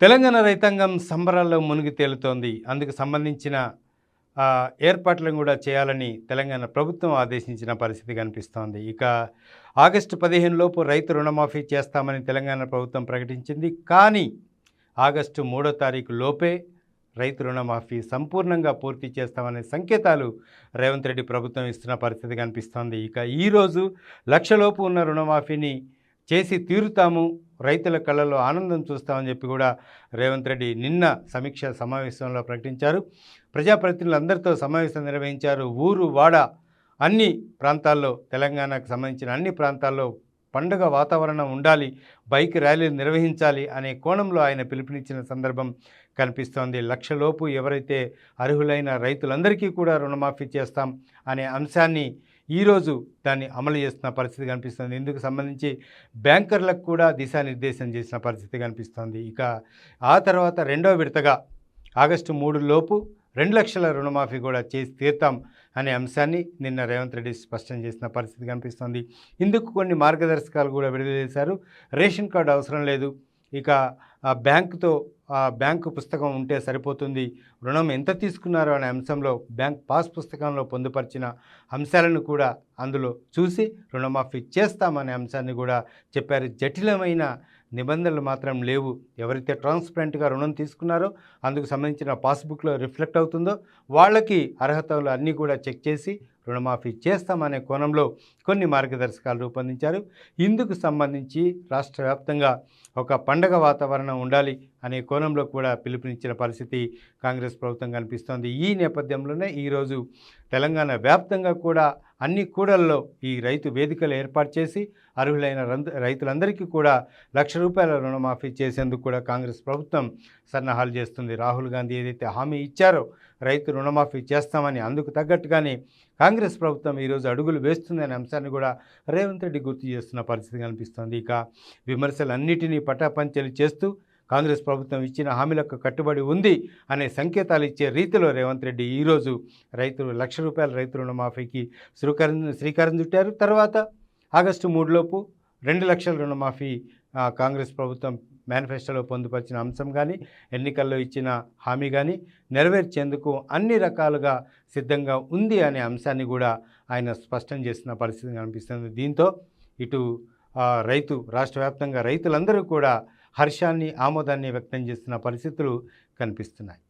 తెలంగాణ రైతాంగం సంబరాల్లో మునిగి తేలుతోంది. అందుకు సంబంధించిన ఏర్పాట్లను కూడా చేయాలని తెలంగాణ ప్రభుత్వం ఆదేశించిన పరిస్థితి కనిపిస్తోంది. ఇక ఆగస్టు పదిహేను లోపు రైతు రుణమాఫీ చేస్తామని తెలంగాణ ప్రభుత్వం ప్రకటించింది. కానీ ఆగస్టు మూడో తారీఖు లోపే రైతు రుణమాఫీ సంపూర్ణంగా పూర్తి చేస్తామనే సంకేతాలు రేవంత్ రెడ్డి ప్రభుత్వం ఇస్తున్న పరిస్థితి కనిపిస్తోంది. ఇక ఈరోజు లక్షలోపు ఉన్న రుణమాఫీని చేసి తీరుతాము. రైతుల కళ్ళలో ఆనందం చూస్తామని చెప్పి కూడా రేవంత్ రెడ్డి నిన్న సమీక్ష సమావేశంలో ప్రకటించారు. ప్రజాప్రతినిధులందరితో సమావేశం నిర్వహించారు. ఊరు వాడ అన్ని ప్రాంతాల్లో తెలంగాణకు సంబంధించిన అన్ని ప్రాంతాల్లో పండుగ వాతావరణం ఉండాలి బైక్ ర్యాలీలు నిర్వహించాలి అనే కోణంలో ఆయన పిలుపునిచ్చిన సందర్భం కనిపిస్తోంది. లక్షలోపు ఎవరైతే అర్హులైన రైతులందరికీ కూడా రుణమాఫీ చేస్తాం అనే అంశాన్ని ఈరోజు దాన్ని అమలు చేస్తున్న పరిస్థితి కనిపిస్తుంది. ఇందుకు సంబంధించి బ్యాంకర్లకు కూడా దిశానిర్దేశం చేసిన పరిస్థితి కనిపిస్తోంది. ఇక ఆ తర్వాత రెండో విడతగా ఆగస్టు మూడు లోపు రెండు లక్షల రుణమాఫీ కూడా చేసి తీర్తాం అనే అంశాన్ని నిన్న రేవంత్ రెడ్డి స్పష్టం చేసిన పరిస్థితి కనిపిస్తోంది. ఇందుకు కొన్ని మార్గదర్శకాలు కూడా విడుదల చేశారు. రేషన్ కార్డు అవసరం లేదు. ఇక బ్యాంకుతో ఆ బ్యాంకు పుస్తకం ఉంటే సరిపోతుంది. రుణం ఎంత తీసుకున్నారో అనే అంశంలో బ్యాంక్ పాస్ పుస్తకంలో పొందుపరిచిన అంశాలను కూడా అందులో చూసి రుణమాఫీ చేస్తామనే అంశాన్ని కూడా చెప్పారు. జటిలమైన నిబంధనలు మాత్రం లేవు. ఎవరైతే ట్రాన్స్పరెంట్గా రుణం తీసుకున్నారో అందుకు సంబంధించిన పాస్బుక్లో రిఫ్లెక్ట్ అవుతుందో వాళ్ళకి అర్హతలు అన్నీ కూడా చెక్ చేసి రుణమాఫీ చేస్తామనే కోణంలో కొన్ని మార్గదర్శకాలు రూపొందించారు. ఇందుకు సంబంధించి రాష్ట్ర వ్యాప్తంగా ఒక పండగ వాతావరణం ఉండాలి అనే కోణంలో కూడా పిలుపునిచ్చిన పరిస్థితి కాంగ్రెస్ ప్రభుత్వం కనిపిస్తోంది. ఈ నేపథ్యంలోనే ఈరోజు తెలంగాణ వ్యాప్తంగా కూడా అన్ని కూడల్లో ఈ రైతు వేదికలు ఏర్పాటు చేసి అర్హులైన రంద- రైతులందరికీ కూడా లక్ష రూపాయల రుణమాఫీ చేసేందుకు కూడా కాంగ్రెస్ ప్రభుత్వం సన్నాహాలు చేస్తుంది. రాహుల్ గాంధీ ఏదైతే హామీ ఇచ్చారో రైతు రుణమాఫీ చేస్తామని అందుకు తగ్గట్టుగానే కాంగ్రెస్ ప్రభుత్వం ఈరోజు అడుగులు వేస్తుందనే అంశాన్ని కూడా రేవంత్ రెడ్డి గుర్తు చేస్తున్న పరిస్థితి కనిపిస్తోంది. ఇక విమర్శలన్నిటినీ పటాపంచలు చేస్తూ కాంగ్రెస్ ప్రభుత్వం ఇచ్చిన హామీలకు కట్టుబడి ఉంది అనే సంకేతాలు ఇచ్చే రీతిలో రేవంత్ రెడ్డి ఈరోజు రైతులు లక్ష రూపాయల రైతు రుణమాఫీకి శ్రీకారం శ్రీకారం చుట్టారు. తర్వాత ఆగస్టు మూడులోపు రెండు లక్షల రుణమాఫీ కాంగ్రెస్ ప్రభుత్వం మేనిఫెస్టోలో పొందుపరిచిన అంశం కానీ ఎన్నికల్లో ఇచ్చిన హామీ కానీ నెరవేర్చేందుకు అన్ని రకాలుగా సిద్ధంగా ఉంది అనే అంశాన్ని కూడా ఆయన స్పష్టం చేసిన పరిస్థితి కనిపిస్తుంది. దీంతో ఇటు రైతు రాష్ట్ర వ్యాప్తంగా రైతులందరూ కూడా హర్షాన్ని ఆమోదాన్ని వ్యక్తం చేస్తున్న పరిస్థితులు కనిపిస్తున్నాయి.